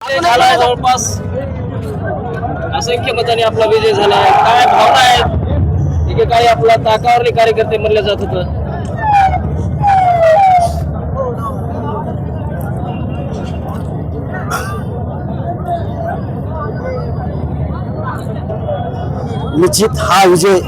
झाला जवळपास असंख्य मताने आपला विजय झाला. आहे काय भावना आहेत? ठीक काही आपला ताकावरले कार्यकर्ते म्हणले जात होतं. निश्चित हा विजय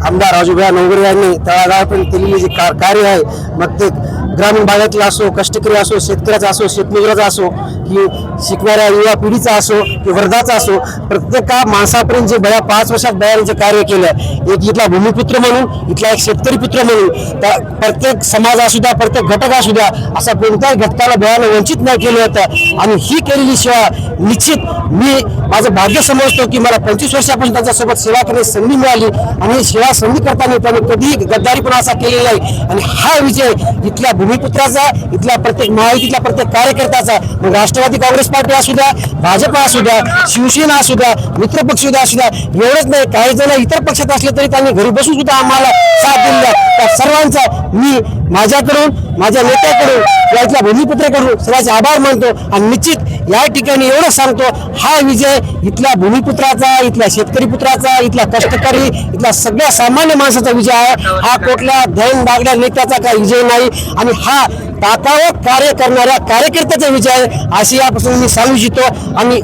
आमदार राजूभाई नवगरे यांनी तळागाळापर्यंत केलेली जी कार्य आहे मग ते ग्रामीण भागातला असो कष्टकरी असो शेतकऱ्याचा असो शेतमजुराचा असो की शिकणाऱ्या युवा पिढीचा असो की वर्धाचा असो प्रत्येका माणसापर्यंत जे बया पाच वर्षात बयाने कार्य केलं एक इथला भूमिपुत्र म्हणून इथला एक शेतकरी पुत्र म्हणून त्या प्रत्येक समाज असू द्या प्रत्येक घटक असू द्या असा कोणत्याही घटकाला बयानं वंचित नाही केलं होतं. आणि ही केलेली सेवा निश्चित मी माझं भाग्य समजतो की मला पंचवीस वर्षापासून त्यांच्यासोबत सेवा करण्याची संधी मिळाली. आणि सेवा संधी करताना त्यांनी कधी गद्दारीपणा असा केलेला नाही. आणि हा विजय इथल्या भूमिपुत्राचा इथल्या प्रत्येक महायुतीतल्या प्रत्येक कार्यकर्त्याचा राष्ट्र राष्ट्रवादी काँग्रेस पार्टी असू द्या भाजपा असू द्या शिवसेना असू द्या मित्रपक्ष असू द्या एवढंच नाही काही जण इतर पक्षात असले तरी त्यांनी घरी बसून सुद्धा आम्हाला साथ दिला त्या सर्वांचा मी माझ्याकडून माझ्या नेत्याकडून या भूमिपुत्राकडून सर्वांचे आभार मानतो आणि निश्चित या ठिकाणी एवढं सांगतो हा विजय इथल्या भूमिपुत्राचा इथल्या शेतकरी पुत्राचा इथल्या कष्टकरी इथल्या सगळ्या सामान्य माणसाचा विजय आहे. हा कुठल्या धन बागड्या नेत्याचा काही विजय नाही आणि हा ताकावर कार्य करणाऱ्या कार्यकर्त्याचा विजय अशी यापासून मी सांगू इच्छितो. आणि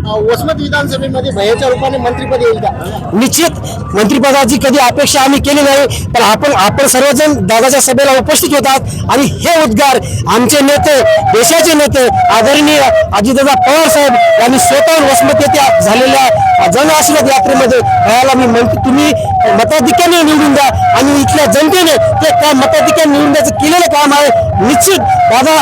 वसमत विधानसभेमध्ये भयाच्या रूपाने मंत्रीपद येईल का? निश्चित. मंत्रिपदाची कधी अपेक्षा आम्ही केली नाही पण आपण आपण सर्वजण दादाच्या सभेला उपस्थित होतात आणि हे उद्गार आमचे नेते देशाचे नेते आदरणीय अजितदादा पवार साहेब यांनी स्वतः वसमत येथे झालेल्या जनआशीर्वाद यात्रेमध्ये याला मी म्हणतो तुम्ही मताधिक्याने निवडून द्या आणि इथल्या जनतेने ते त्या मताधिक्याने निवडून द्यायचं केलेलं काम आहे. निश्चित दादा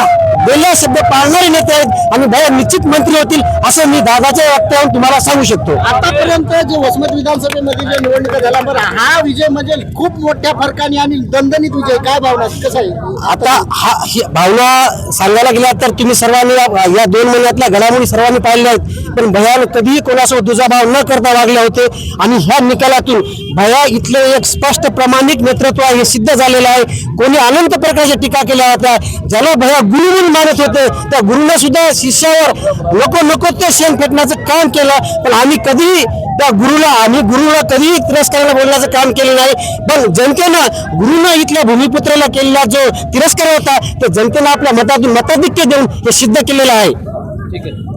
बोलल्या शब्द पाळणारे नेते आहेत. आणि भया निश्चित मंत्री होतील असं मी दादाच्या वक्त्यावरून तुम्हाला सांगू शकतो. आतापर्यंत जे वसमत विधानसभेमध्ये जे निवडणुका झाला बरं हा विजय म्हणजे खूप मोठ्या फरकाने आणि दणदणीत विजय. काय भावना कसा आहे? आता हा भावना सांगायला गेला तर तुम्ही सर्वांनी या- या दोन महिन्यातल्या घडामोडी सर्वांनी पाहिल्या आहेत. पण भयान कधीही कोणासोबत दुजाभाव न करता वागले होते. आणि ह्या निकालातून भया इथले एक स्पष्ट प्रमाणित नेतृत्व हे सिद्ध झालेलं आहे. कोणी अनंत प्रकारच्या टीका केल्या होत्या. ज्याला भया गुरु म्हणून मानत होते त्या गुरुने सुद्धा शिष्यावर नको नको ते शेण फेटण्याचं काम केलं. पण आम्ही कधीही त्या गुरुला आम्ही गुरुला कधीही तिरस्काराला बोलण्याचं काम केलं नाही. पण जनतेनं गुरुनं इथल्या भूमिपुत्राला केलेला जो तिरस्कार होता तो जनतेनं आपल्या मतातून मताधिक्य देऊन हे सिद्ध केलेलं आहे. ठीक आहे.